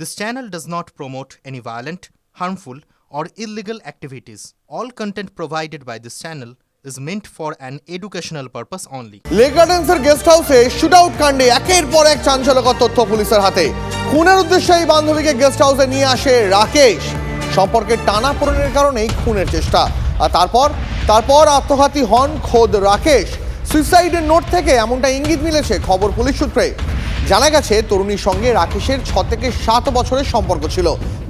This channel does not promote any violent, harmful, or illegal activities. All content provided by this channel is meant for an educational purpose only. Lake গার্ডেন্সের guest হাউসে shoot out কাণ্ডে একের পর এক চাঞ্চল্যকর তথ্য পুলিশের হাতে। খুনের উদ্দেশ্যে এই বান্ধবীকে গেস্ট হাউসে নিয়ে আসে রাকেশ। সম্পর্কে টানা পূরণের কারণেই খুনের চেষ্টা। আর তারপর? তারপর আত্মঘাতী হন খোদ রাকেশ। সুইসাইডের নোট থেকে এমনটা ইঙ্গিত মিলেছে খবর পুলিশ সূত্রে। জানা গেছে, তরুণীর সঙ্গে রাকেশের ছ থেকে সাত বছরের সম্পর্ক ছিল।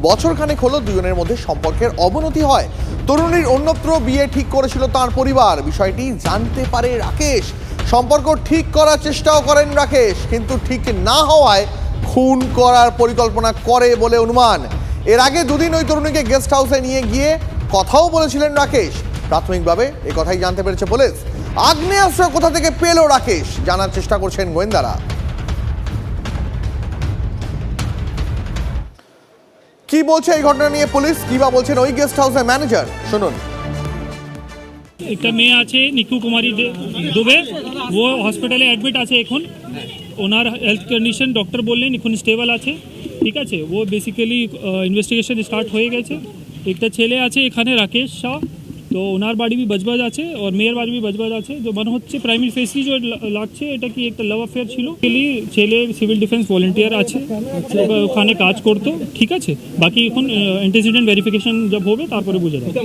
বছর খানেক হলো দুজনের মধ্যে সম্পর্কের অবনতি হয়। তরুণীর অন্যত্র বিয়ে ঠিক করেছিল তার পরিবার। বিষয়টি জানতে পারে রাকেশ। সম্পর্ক ঠিক করার চেষ্টাও করেন রাকেশ, কিন্তু ঠিক না হওয়ায় খুন করার পরিকল্পনা করে বলে অনুমান। এর আগে দুদিন ওই তরুণীকে গেস্ট হাউসে নিয়ে গিয়ে কথাও বলেছিলেন রাকেশ। প্রাথমিকভাবে এ কথাই জানতে পেরেছে পুলিশ। আগ্নেয়াস্ত্র কোথা থেকে পেল রাকেশ? জানার চেষ্টা করছেন গোয়েন্দারা। কি বলছে এই ঘটনা নিয়ে পুলিশ? কি বা বলছেন ওই গেস্ট হাউসের ম্যানেজার শুনুন। একটা মেয়ে আছে, নিকু কুমারী দুবে। ও হসপিটালে অ্যাডমিট আছে এখন। ওনার হেলথ কন্ডিশন ডক্টর বললেন, এখন স্টেবল আছে। ঠিক আছে? ও বেসিক্যালি ইনভেস্টিগেশন স্টার্ট হয়ে গেছে। একটা ছেলে আছে এখানে, রাকেশ শাহ। তো ওনার বাড়ি বজবাজ আছে আর মেয়ের বাড়ি বজবাজ আছে। তো মনে হচ্ছে প্রাইমারি ফেসি যে লাগছে এটা কি একটা লাভ অ্যাফেয়ার ছিল? ছেলে সিভিল ডিফেন্স ভলেন্টিয়ার আছে। ওখানে কাজ করতো ঠিক আছে? বাকি এখন অ্যান্টিসিডেন্ট ভেরিফিকেশন যব হবে তারপরে বুঝে যাবে।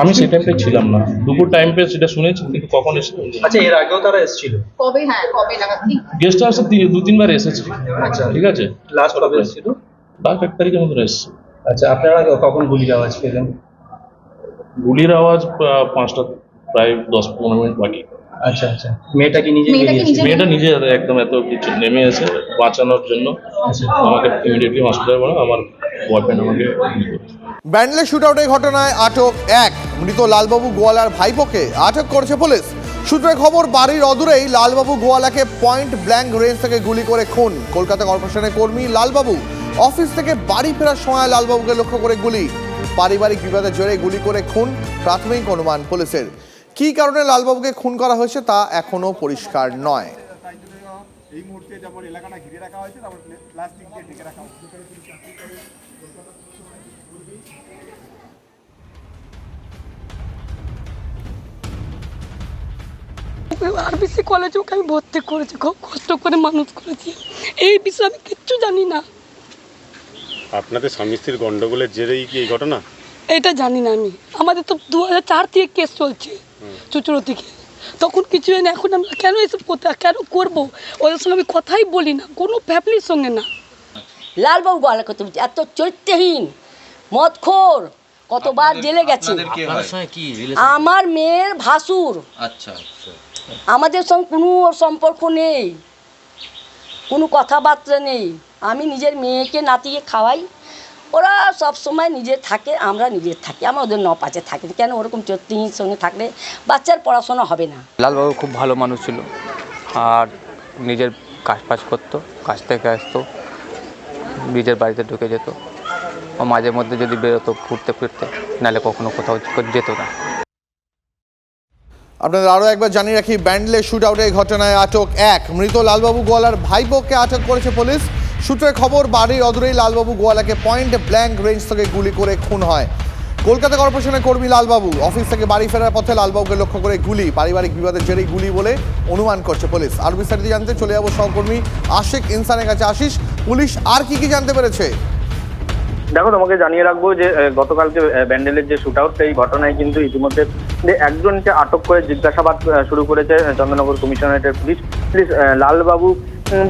আমি সেই ছিলাম না। দুপুর টাইম পেয়ে সেটা শুনেছি কিন্তু কখন এসে আচ্ছা এর আগেও তারা এসেছিল? কবে? হ্যাঁ কবে নাগাদ গেস্ট হাউসে দু তিনবার এসেছি। আচ্ছা। ঠিক আছে? লাস্ট কবে এসেছিল? লাস্ট এক তারিখের মধ্যে এসেছি। আচ্ছা আপনারা কখন গুলির আওয়াজ পেলেন? গুলির আওয়াজ পাঁচটা প্রায় দশ পনেরো মিনিট বাকি। আচ্ছা আচ্ছা। মেয়েটা কি নিজে মেয়েটা নিজে- একদম এত কিছু নেমে এসে বাঁচানোর জন্য আমাকে ইমিডিয়েটলি হসপিটালে বলো আমার বয়ফ্রেন্ড আমাকে। ব্যান্ডলে শুট আউটের ঘটনায় আটক এক। মৃত লালবাবু গোয়ালার ভাইপোকে আটক করেছে পুলিশ। সূত্রে খবর বাড়ির অদূরেই লালবাবু গোয়ালাকে পয়েন্ট ব্ল্যাঙ্ক রেঞ্জ থেকে গুলি করে খুন। কলকাতা কর্পোরেশনের কর্মী লালবাবু অফিস থেকে বাড়ি ফেরার সময় লালবাবুকে লক্ষ্য করে গুলি। পারিবারিক বিবাদের জোরে গুলি করে খুন প্রাথমিক অনুমান পুলিশের। কি কারণে লালবাবুকে খুন করা হয়েছে তা এখনও পরিষ্কার নয়। এই মুহূর্তে যেমন এলাকাটা ঘিরে রাখা হয়েছে তারপর প্লাস্টিক দিয়ে ঢেকে রাখা হয়েছে। আরবিসি কলেজে ওকে আমি ভর্তি করেছি খুব কষ্ট করে মানুষ করেছি। এই বিষয়ে আমি কিচ্ছু জানি না। আপনাদের স্বামী স্ত্রীর গন্ডগোলের জেরেই কি এই ঘটনা? এটা জানি না আমি। আমাদের তো দু হাজার চার থেকে কেস চলছে চুচুড়ো থেকে তখন কিছু হয় না এখন আমরা কেন এসব করতে কেন করব? ওদের সঙ্গে আমি কথাই বলি না কোনো ফ্যামিলির সঙ্গে না। লালবাবু বলা বলছে এত চরিত্রহীন মদখোর কতবার জেলে গেছে। আমার মেয়ের ভাসুর। আচ্ছা আচ্ছা। আমাদের সঙ্গে কোনো সম্পর্ক নেই কোনো কথাবার্তা নেই। আমি নিজের মেয়েকে নাতিকে খাওয়াই। ওরা সব সময় নিজে থাকে আমরা নিজে থাকি। আমরা ওদের ন পাচে থাকি। কেন ওরকম চরিত্রহীন সঙ্গে থাকলে বাচ্চার পড়াশোনা হবে না? লালবাবু খুব ভালো মানুষ ছিল। আর নিজের কাজ ফাজ করতো কাজ থেকে আসতো নিজের বাড়িতে ঢুকে যেত। ও মাঝে মধ্যে যদি বেরোতো ঘুরতে ফিরতে নাহলে কখনো কোথাও যেত না। আপনাদের আরও একবার জানিয়ে রাখি ব্যান্ডলে শুট আউটের ঘটনায় আটক এক। মৃত লালবাবু গোয়ালার ভাইপোকে আটক করেছে পুলিশ। সূত্রে খবর বাড়ির অদূরেই লালবাবু গোয়ালাকে পয়েন্ট ব্ল্যাঙ্ক রেঞ্জ থেকে গুলি করে খুন হয়। কলকাতা কর্পোরেশনের কর্মী লালবাবু অফিস থেকে বাড়ি ফেরার পথে লালবাবুকে লক্ষ্য করে গুলি, পারিবারিক বিবাদের জেরেই গুলি বলে অনুমান করছে পুলিশ। আর বিস্তারিত জানতে চলে যাব সহকর্মী আশিক ইনসানের কাছে। আসিস পুলিশ আর কি কি জানতে পেরেছে? দেখো, তোমাকে জানিয়ে রাখব যে গতকালকে ব্যান্ডেলের যে শুট আউট সেই ঘটনায় কিন্তু ইতিমধ্যে একজনকে আটক করে জিজ্ঞাসাবাদ শুরু করেছে চন্দ্রনগর কমিশনারেটের পুলিশ। পুলিশ লালবাবু উম,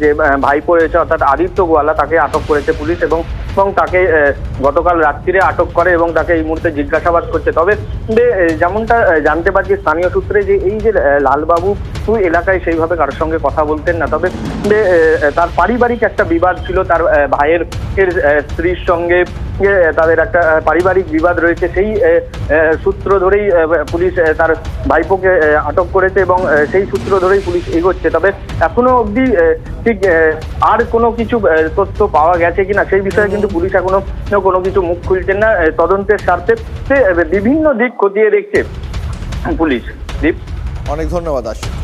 যে ভাই ভাইপো রয়েছে অর্থাৎ আদিত্য গোয়ালা তাকে আটক করেছে পুলিশ এবং এবং তাকে গতকাল রাত্রিরে আটক করে এবং তাকে এই মুহূর্তে জিজ্ঞাসাবাদ করছে। তবে যেমনটা জানতে পারছি স্থানীয় সূত্রে যে এই যে লালবাবু ওই এলাকায় সেইভাবে কারোর সঙ্গে কথা বলতেন না। তবে তার পারিবারিক একটা বিবাদ ছিল, তার ভাইয়ের স্ত্রীর সঙ্গে তাদের একটা পারিবারিক বিবাদ রয়েছে। সেই সূত্র ধরেই পুলিশ তার ভাইপোকে আটক করেছে এবং সেই সূত্র ধরেই পুলিশ এগোচ্ছে। তবে এখনও অবধি ঠিক আর কোনো কিছু তথ্য পাওয়া গেছে কিনা সেই বিষয়ে কিন্তু পুলিশ এখনও কোনো কিছু মুখ খুলছেন না। তদন্তের স্বার্থে বিভিন্ন দিক খতিয়ে দেখছে পুলিশ। দীপ? অনেক ধন্যবাদ, আশিক।